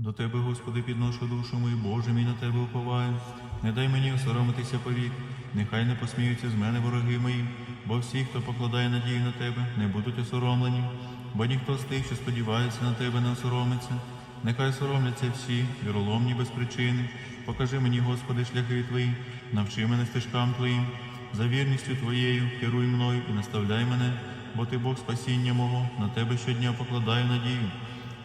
До Тебе, Господи, підношу душу мою, Боже мій на Тебе уповаю. Не дай мені осоромитися повік, нехай не посміються з мене вороги мої, бо всі, хто покладає надію на Тебе, не будуть осоромлені, бо ніхто з тих, що сподівається на Тебе, не осоромиться. Нехай соромляться всі, віроломні без причини. Покажи мені, Господи, шляхи Твої, навчи мене стежкам Твоїм. За вірністю Твоєю керуй мною і наставляй мене, бо Ти Бог спасіння мого, на Тебе щодня покладаю надію.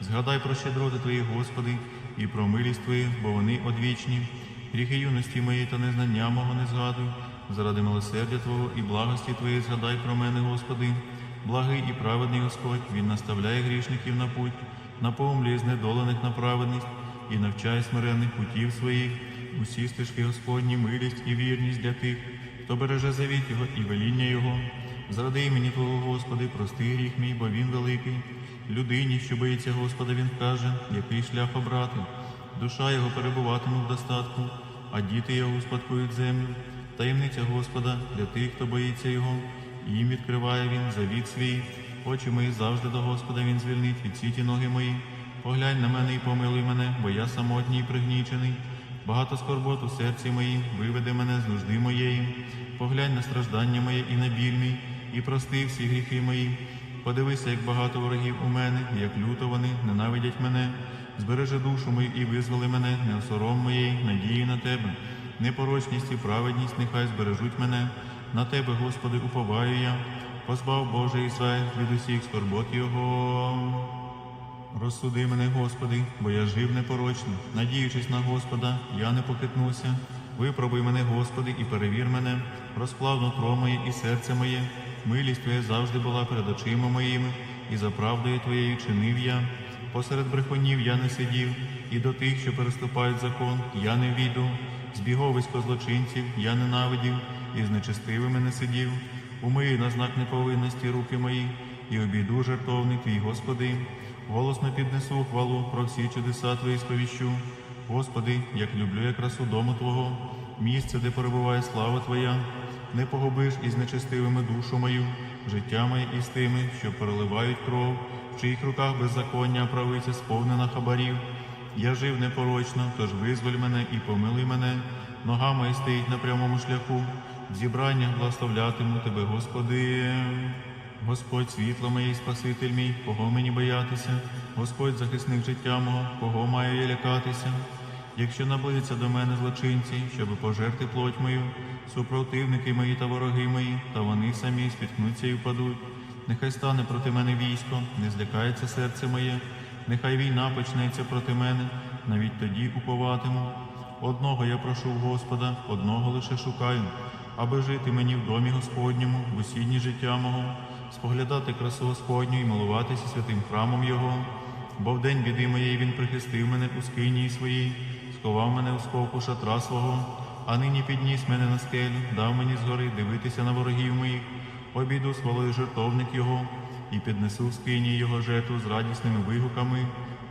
Згадай про щедроти Твої, Господи, і про милість Твою, бо вони одвічні. Гріхи юності моєї та незнання мого не згадуй. Заради милосердя Твого і благості Твоєї згадай про мене, Господи. Благий і праведний Господь, Він наставляє грішників на путь, наповнює знедолених на праведність і навчає смиренних путів своїх. Усі стежки Господні, милість і вірність для тих, хто береже завіт Його і веління Його. Заради імені Твого, Господи, прости гріх мій, бо він великий. Людині, що боїться Господа, він каже, який шлях обрати. Душа його перебуватиме в достатку, а діти його успадкують землю. Таємниця Господа для тих, хто боїться його. Їм відкриває він завіт свій. Очі мої завжди до Господа він звільнить від сіті ноги мої. Поглянь на мене і помилуй мене, бо я самотній і пригнічений. Багато скорбот у серці моїм, виведи мене з нужди моєї. Поглянь на страждання моє і на біль мій, і прости всі гріхи мої. Подивися, як багато ворогів у мене, як люто вони ненавидять мене. Збережи душу мою і визволи мене, не осором моєї, надії на тебе. Непорочність і праведність нехай збережуть мене. На тебе, Господи, уповаю я. Позбав Боже Ізраїль від усіх скорбот Його. Розсуди мене, Господи, бо я жив непорочно. Надіючись на Господа, я не похитнуся. Випробуй мене, Господи, і перевір мене, розплав нутро моє і серце моє. Милість Твоя завжди була перед очима моїми, і за правдою Твоєю чинив я. Посеред брехунів я не сидів, і до тих, що переступають закон, я не війду. Збіговисько злочинців я ненавидів, і з нечестивими не сидів. Умий на знак неповинності руки мої, і обійду жертовник твій, Господи. Голосно піднесу хвалу про всі чудеса Твої сповіщу. Господи, як люблю я красу дому Твого, місце, де перебуває слава Твоя, не погубиш із нечестивими душу мою, життя моє із тими, що переливають кров, в чиїх руках беззаконня правиця сповнена хабарів. Я жив непорочно, тож визволь мене і помилуй мене. Нога моя стоїть на прямому шляху. В зібраннях благословлятиму Тебе, Господи. Господь світло моє Спаситель мій, кого мені боятися, Господь захисник життя мого, кого маю я лякатися. Якщо наблизяться до мене злочинці, щоб пожерти плоть мою, супротивники мої та вороги мої, та вони самі спіткнуться і впадуть. Нехай стане проти мене військо, не злякається серце моє, нехай війна почнеться проти мене, навіть тоді уповатиму. Одного я прошу в Господа, одного лише шукаю, аби жити мені в домі Господньому, в усі дні життя мого, споглядати красу Господню і милуватися святим храмом Його. Бо в день біди моєї він прихистив мене у скинії своїй, сховав мене у сховку шатра свого, а нині підніс мене на скелю, дав мені згори дивитися на ворогів моїх, обійду свалою жертовник його, і піднесу в скині його жертву з радісними вигуками,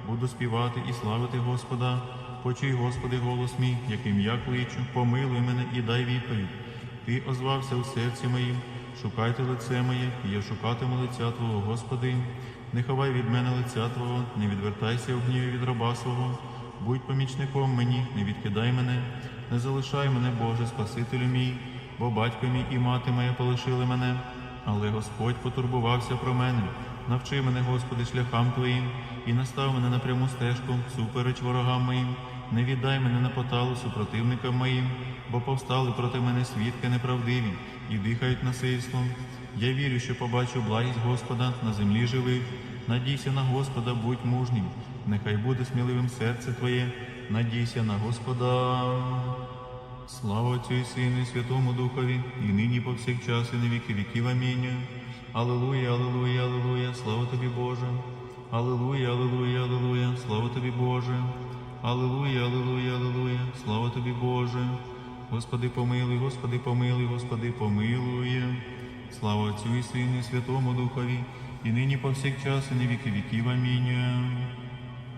буду співати і славити Господа. Почуй, Господи, голос мій, яким я кличу, помилуй мене і дай відповідь. Ти озвався у серці моїм, шукайте лице моє, і я шукатиму лиця Твого, Господи. Не ховай від мене лиця Твого, не відвертайся в гніві від раба свого. Будь помічником мені, не відкидай мене, не залишай мене, Боже, Спасителю мій, бо батько мій і мати моя полишили мене. Але Господь потурбувався про мене. Навчи мене, Господи, шляхам Твоїм, і настав мене на пряму стежку, супереч ворогам моїм. Не віддай мене на поталу супротивникам моїм, бо повстали проти мене свідки неправдиві і дихають насильством. Я вірю, що побачу благість Господа на землі живих. Надійся на Господа, будь мужнім. Нехай буде сміливим серце Твоє, надійся на Господа. Слава Отцю і Сину, і Святому Духові, і нині повсякчас, і на віки віків. Амінь. Аллилуйя, аллилуйя, аллилуйя, слава тобі, Боже. Аллилуйя, аллилуйя, аллилуйя, слава тобі, Боже. Аллилуйя, аллилуйя, аллилуйя, слава тобі, Боже. Господи, помилуй, Господи, помилуй, Господи, помилуй. Слава Отцю і Сину, і Святому Духові, і нині повсякчас, і на віки віків. Амінь.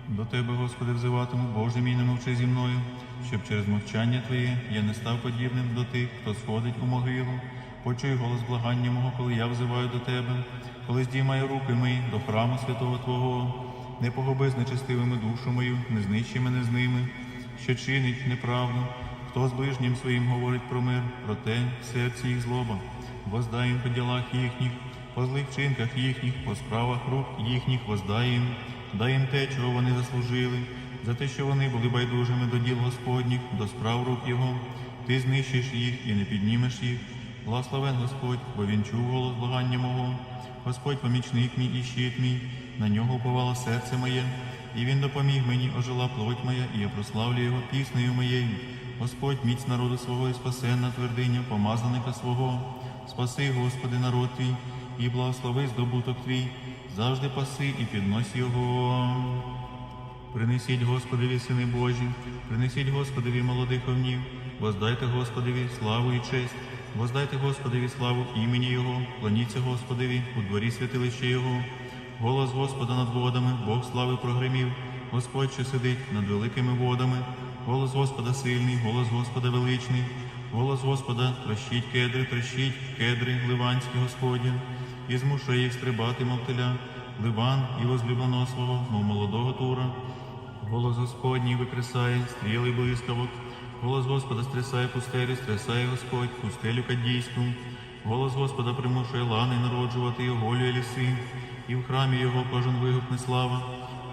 До Тебе, Господи, взиватиму, Боже мій, не мовчи зі мною, щоб через мовчання Твоє я не став подібним до тих, хто сходить у могилу. Почуй голос благання мого, коли я взиваю до Тебе, коли здіймаю руки мої до храму святого Твого. не погуби з нечестивими душу мою, не знищи мене з ними, що чинить неправду. Хто з ближнім своїм говорить про мир, проте в серці їх злоба. Воздай їм по ділах їхніх, по злих вчинках їхніх, по справах рук їхніх воздай їм, дай їм те, чого вони заслужили, за те, що вони були байдужими до діл Господніх, до справ рук Його. Ти знищиш їх і не піднімеш їх. Благословен Господь, бо він чув голос благання мого. Господь помічник мій і щит мій, на нього уповало серце моє, і він допоміг мені, ожила плоть моя, і я прославлю його піснею моєю. Господь міць народу свого і спасенна твердиня, помазаника свого. Спаси, Господи, народ твій, і благослови здобуток твій, завжди паси і піднось його. Принесіть Господеві, сини Божі, принесіть Господеві молодих овнів, воздайте Господеві славу і честь, воздайте Господеві славу імені Його, кланіться Господеві у дворі святилища Його. Голос Господа над водами, Бог слави прогримів, Господь, що сидить над великими водами, голос Господа сильний, голос Господа величний, голос Господа трощить кедри, трощить кедри, ливанські Господі, і змушує їх стрибати, мов теля, Ливан і возлюбленого свого, мов молодого тура. Голос Господній викресає стріли блискавок. Голос Господа стрясає пустелі, стрясає Господь, пустелю кадійську. Голос Господа примушує лани народжувати і оголює ліси, і в храмі його кожен вигукне слава.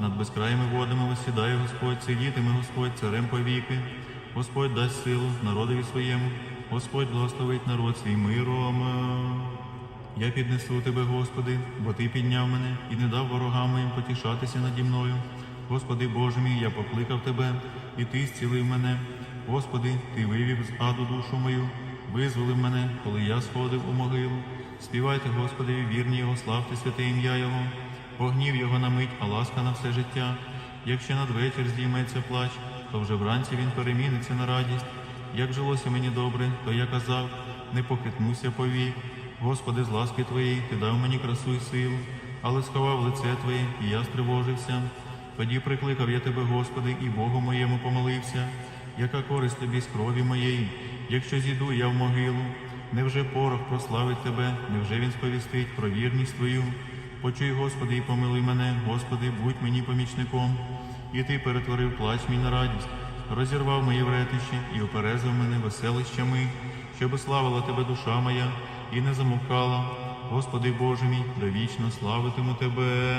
Над безкраїми водами висідає Господь, сидітиме Господь царем повіки. Господь дасть силу народові своєму, Господь благословить народ свій миром. Я піднесу тебе, Господи, бо Ти підняв мене і не дав ворогам моїм потішатися наді мною. Господи Боже мій, я покликав Тебе, і Ти зцілив мене. Господи, Ти вивів з аду душу мою, визволив мене, коли я сходив у могилу. Співайте, Господи, вірні Його, славте святе ім'я Його. Погнів Його на мить, а ласка на все життя. Якщо надвечір здійметься плач, то вже вранці він переміниться на радість. Як жилося мені добре, то я казав, не похитнуся повік. Господи, з ласки Твоєї ти дав мені красу й силу, але сховав лице Твоє, і я стривожився. Тоді прикликав я Тебе, Господи, і Богу моєму помолився. Яка користь тобі з крові моєї, якщо зійду я в могилу? Невже порох прославить Тебе, невже він сповістить про вірність Твою? Почуй, Господи, і помилуй мене, Господи, будь мені помічником. І Ти перетворив плач мій на радість, розірвав моє вретище і оперезав мене веселищами, щоби славила Тебе душа моя і не замовкала. Господи Боже мій, довічно славитиму Тебе.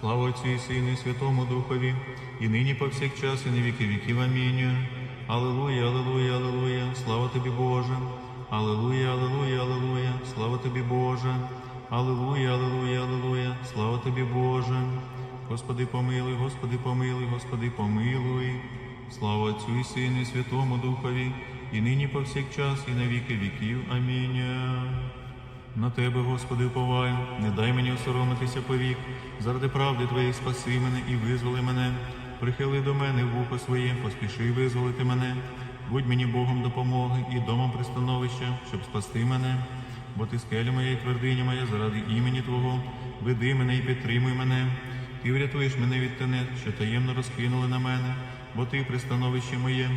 Слава Отцю і Сину і Святому Духові, і нині повсякчас, і на віки віків. Амінь. Аллилуйя, аллилуйя, аллилуйя, слава тобі, Боже. Аллилуйя, аллилуйя, аллилуйя, слава тобі, Боже. Аллилуйя, аллилуйя, аллилуйя, слава тобі, Боже. Господи, помилуй, Господи, помилуй, Господи, помилуй. Слава Отцю і Сину і Святому Духові, і нині повсякчас, і на віки віків. Амінь. На тебе, Господи, уповаю, не дай мені осоромитися повік, заради правди Твоєї спаси мене і визволи мене. Прихили до мене вухо своє, поспіши визволити мене. Будь мені Богом допомоги і домом пристановища, щоб спасти мене. Бо ти скеля моя і твердиня моя заради імені Твого, веди мене і підтримуй мене. Ти врятуєш мене від тенет, що таємно розкинули на мене, бо ти пристановище моє.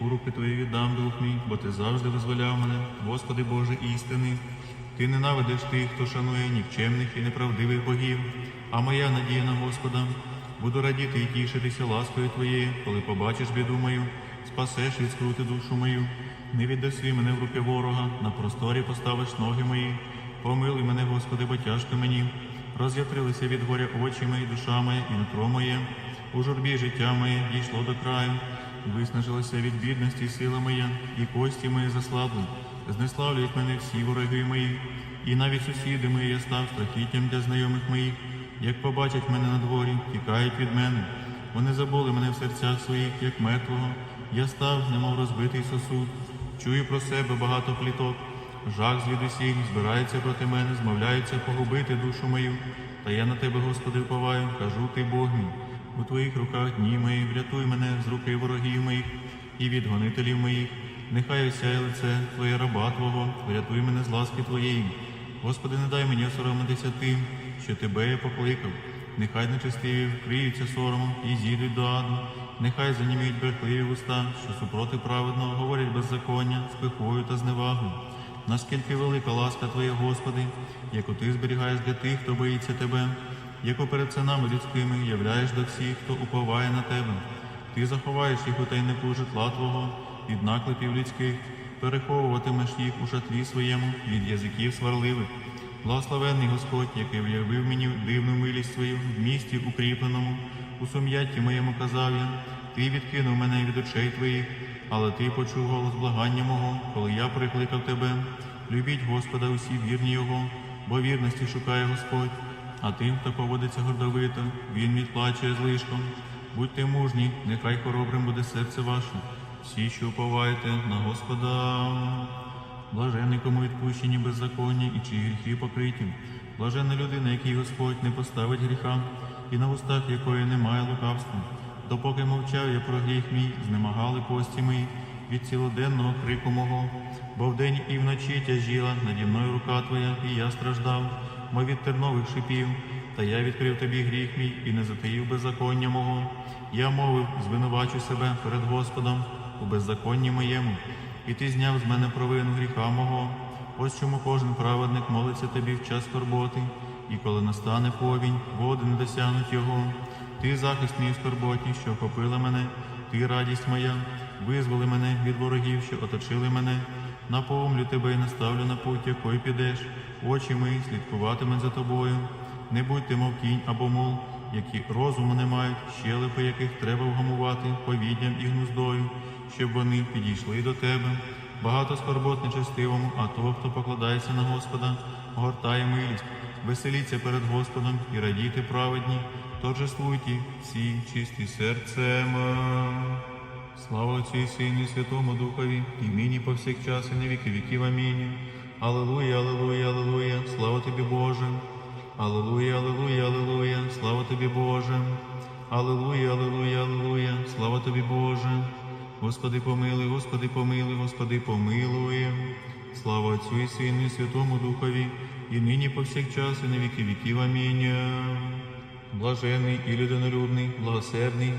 У руки Твої віддам дух мій, бо ти завжди визволяв мене, Господи Боже істини. Ти ненавидиш тих, хто шанує нікчемних і неправдивих богів, а моя надія на Господа. Буду радіти і тішитися ласкою Твоєю, коли побачиш біду мою, спасеш від скрути душу мою. Не віддаси мене в руки ворога, на просторі поставиш ноги мої. Помилуй мене, Господи, бо тяжко мені. Роз'ятрилися від горя очі мої, душа моя і нутро моє. У журбі життя моє дійшло до краю. Виснажилася від бідності сила моя, і кості мої заслабли. Знеславлюють мене всі вороги мої, і навіть сусіди мої я став страхіттям для знайомих моїх. Як побачать мене на дворі, тікають від мене. Вони забули мене в серцях своїх, як мертвого. Я став, немов розбитий сосуд. Чую про себе багато пліток. Жах звідусіль збирається проти мене, змовляється погубити душу мою. Та я на тебе, Господи, вповаю, кажу ти Бог мій. У твоїх руках дні мої, врятуй мене з руки ворогів моїх і від гонителів моїх. Нехай осяє лице Твоє раба Твого, врятуй мене з ласки Твоєї. Господи, не дай мені осоромитися тим, що Тебе я покликав. Нехай нечестиві вкриються соромом і зійдуть до аду. Нехай заніміють брехливі уста, що супроти праведного говорять беззаконня, з пихою та зневагою. Наскільки велика ласка Твоя, Господи, яку Ти зберігаєш для тих, хто боїться Тебе. Яко перед синами людськими являєш до всіх, хто уповає на тебе. Ти заховаєш їх у тайнику житла Твого від наклепів людських, переховуватимеш їх у шатлі своєму від язиків сварливих. Благословенний Господь, який виявив мені дивну милість свою в місті укріпленому, у сум'ятті моєму казав я, ти відкинув мене від очей твоїх, але ти почув голос благання мого, коли я прикликав тебе. Любіть Господа усі вірні Його, бо вірності шукає Господь. А тим, хто поводиться гордовито, він відплачує злишком. Будьте мужні, нехай хоробрим буде серце ваше, всі, що уповаєте на Господа. Блажений, кому відпущені беззаконня і чиї гріхи покриті. Блаженна людина, якій Господь не поставить гріха, і на устах якої немає лукавства. Допоки мовчав я про гріх мій, знемагали кості мої від цілоденного крику мого, бо вдень і вночі тяжіла наді мною рука твоя, і я страждав, мов від тернових шипів, та я відкрив тобі гріх мій і не затаїв беззаконня мого. Я мовив, звинувачу себе перед Господом у беззаконні моєму, і ти зняв з мене провину гріха мого. Ось чому кожен праведник молиться тобі в час скорботи, і коли настане повінь, води не досягнуть його. Ти захист мій в скорботі, що охопила мене, ти радість моя, визволи мене від ворогів, що оточили мене. Наповню тебе і наставлю на путь, якою підеш. Очі мої слідкуватимуть за тобою. Не будьте, мов кінь або мул, які розуму не мають, щелепи, яких треба вгамувати повіддям і гнуздою, щоб вони підійшли до тебе. Багато скорбот нечестивому, а того, хто покладається на Господа, гортає милість. Веселіться перед Господом і радійте праведні, торжествуйте всі чисті серцем. Слава Отцю і Сину і Святому Духові, і нині повсякчас, і на віки віків. Амінь. Аллилуйя, аллилуйя, аллилуйя, слава тобі, Боже. Аллилуйя, аллилуйя, аллилуйя, слава тобі, Боже. Аллилуйя, аллилуйя, аллилуйя, слава тобі, Боже. Господи помилуй, Господи помилуй, Господи помилуй. Слава Отцю і Сину і Святому Духові, і нині повсякчас, і на віки віків. Амінь. Блажений і людинолюбний, благосердний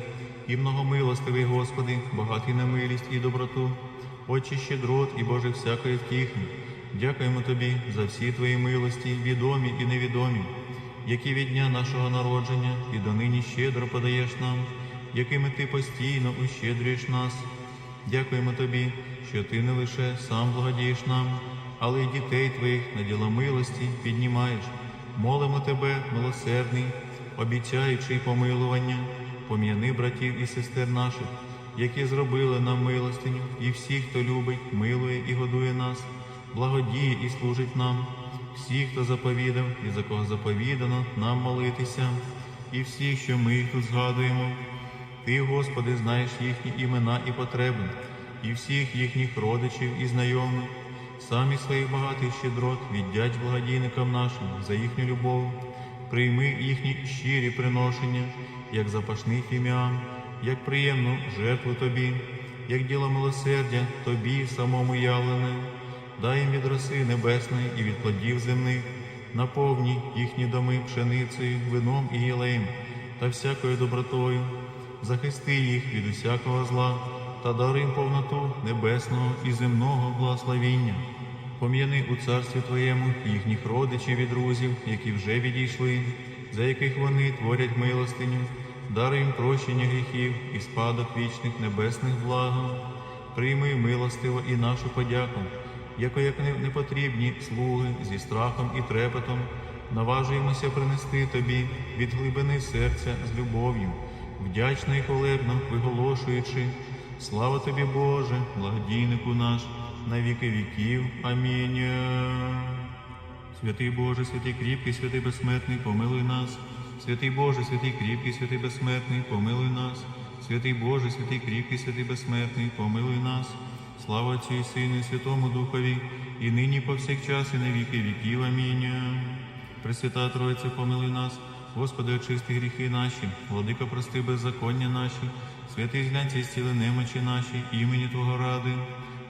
і многомилостивий Господи, багатий на милість і доброту, Отче щедрот і Боже всякої втіхи. Дякуємо Тобі за всі Твої милості, відомі і невідомі, які від дня нашого народження і донині щедро подаєш нам, якими Ти постійно ущедрюєш нас. Дякуємо Тобі, що Ти не лише сам благодієш нам, але й дітей Твоїх на діла милості піднімаєш. Молимо Тебе, милосердний, обіцяючи помилування, пом'яни братів і сестер наших, які зробили нам милостиню, і всіх, хто любить, милує і годує нас, благодіє і служить нам, всіх, хто заповідав і за кого заповідано нам молитися, і всіх, що ми їх тут згадуємо. Ти, Господи, знаєш їхні імена і потреби, і всіх їхніх родичів і знайомих, самі своїх багатих щедрот віддяч благодійникам нашим за їхню любов, прийми їхні щирі приношення, як запашний фіміам, як приємну жертву Тобі, як діло милосердя Тобі самому явлене, дай їм від роси небесної і від плодів земних, наповні їхні доми пшеницею, вином і єлеєм та всякою добротою. Захисти їх від усякого зла та дари їм повноту небесного і земного благословіння. Пом'яни у царстві Твоєму їхніх родичів і друзів, які вже відійшли, за яких вони творять милостиню, дари їм прощення гріхів і спадок вічних небесних благо. Прийми милостиво і нашу подяку, яко як не- непотрібні слуги зі страхом і трепетом, наважуємося принести Тобі від глибини серця з любов'ю вдячно і хвалебно виголошуючи, слава тобі, Боже, благодійнику наш, на віки віків. Амінь. Святий Боже, святий кріпкий, святий безсмертний, помилуй нас. Святий Боже, святий кріпкий, святий безсмертний, помилуй нас. Святий Боже, святий кріпкий, святий безсмертний, помилуй нас. Слава Отцю і Сину, і Святому Духові, і нині повсякчас, і на віки віків. Амінь. Пресвята Троїця, помилуй нас. Господи, очисти гріхи наші, владика, прости беззаконня наші, святий зглянься і зціли немочі наші, імені Твого ради.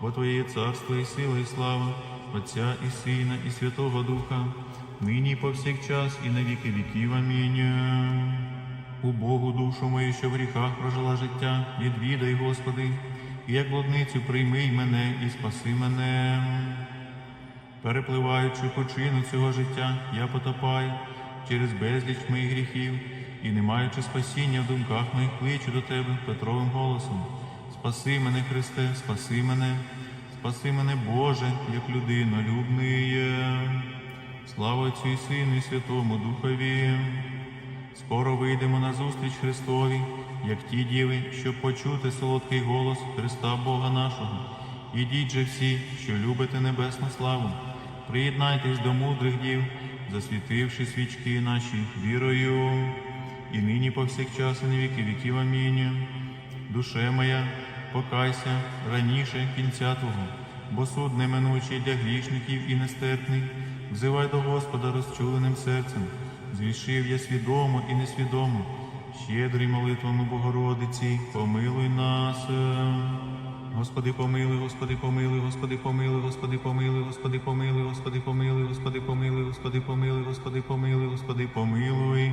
Бо Твоє царство і сила, і слава, Отця і Сина, і Святого Духа, нині і повсякчас, і на віки віків. Амінь. У Богу душу мою, що в гріхах прожила життя, відвідай, Господи, і як блудницю прийми мене і спаси мене. Перепливаючи пучину цього життя, я потопаю через безліч моїх гріхів і, не маючи спасіння в думках моїх, кличу до тебе Петровим голосом. Спаси мене, Христе, спаси мене, спаси мене, Боже, як людина любниє. Слава Отцю Сину, і Святому Духові. Скоро вийдемо на зустріч Христові, як ті діви, щоб почути солодкий голос Христа Бога нашого. Ідіть же всі, що любите небесну славу, приєднайтесь до мудрих дів, засвітивши свічки наші вірою, і нині повсякчас і на віки віків. Амінь. Душе моя, покайся раніше кінця Твого, бо суд неминучий для грішників і нестерпний. Взивай до Господа розчуленим серцем. Зрішив я свідомо і несвідомо. Щедрий молитвами Богородиці, помилуй нас. Господи, помилуй, Господи, помилуй, Господи, помилуй, Господи, помилуй, Господи, помилуй, Господи, помилуй, Господи, помилуй, Господи, помилуй, Господи, помилуй, Господи, помилуй.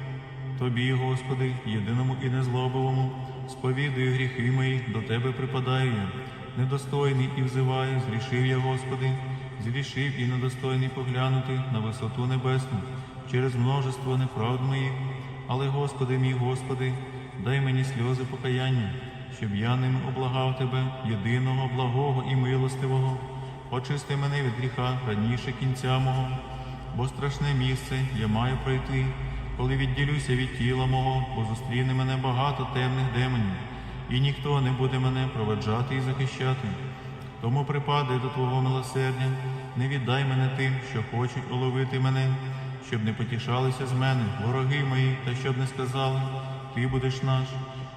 Тобі, Господи, єдиному і незлобовому, сповідую гріхи мої, до Тебе припадаю я, недостойний і взиваю, зрішив я, Господи, зрішив і недостойний поглянути на висоту небесну через множество неправд моїх. Але, Господи мій, Господи, дай мені сльози покаяння, щоб я ними облагав Тебе, єдиного, благого і милостивого. Очисти мене від гріха раніше кінця мого, бо страшне місце я маю пройти, коли відділюся від тіла мого, бо зустріне мене багато темних демонів, і ніхто не буде мене проведжати і захищати. Тому припадай до Твого милосердя, не віддай мене тим, що хочуть уловити мене, щоб не потішалися з мене, вороги мої, та щоб не сказали, Ти будеш наш.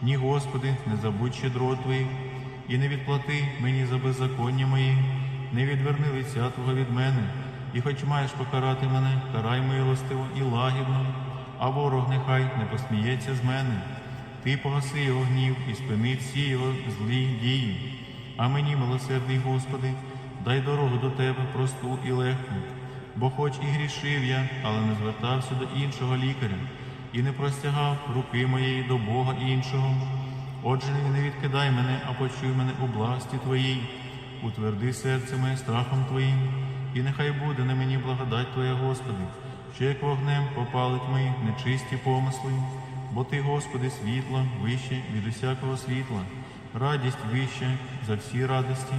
Ні, Господи, не забудь щедрот Твоїх, і не відплати мені за беззаконня мої, не відверни лиця Твого від мене, і хоч маєш покарати мене, карай милостиво і лагідно, а ворог нехай не посміється з мене. Ти погаси його гнів і спини всі його злі дії. А мені, милосердний Господи, дай дорогу до Тебе просту і легку, бо хоч і грішив я, але не звертався до іншого лікаря і не простягав руки моєї до Бога іншого. Отже, не відкидай мене, а почуй мене у благості Твоїй, утверди серце моє страхом Твоїм, і нехай буде на мені благодать Твоя, Господи, що як вогнем попалить мої нечисті помисли, бо Ти, Господи, світло вище від усякого світла, радість вище за всі радості,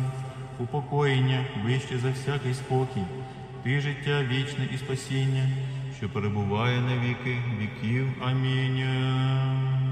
упокоєння вище за всякий спокій, Ти життя вічне і спасіння, що перебуває на віки віків. Амінь.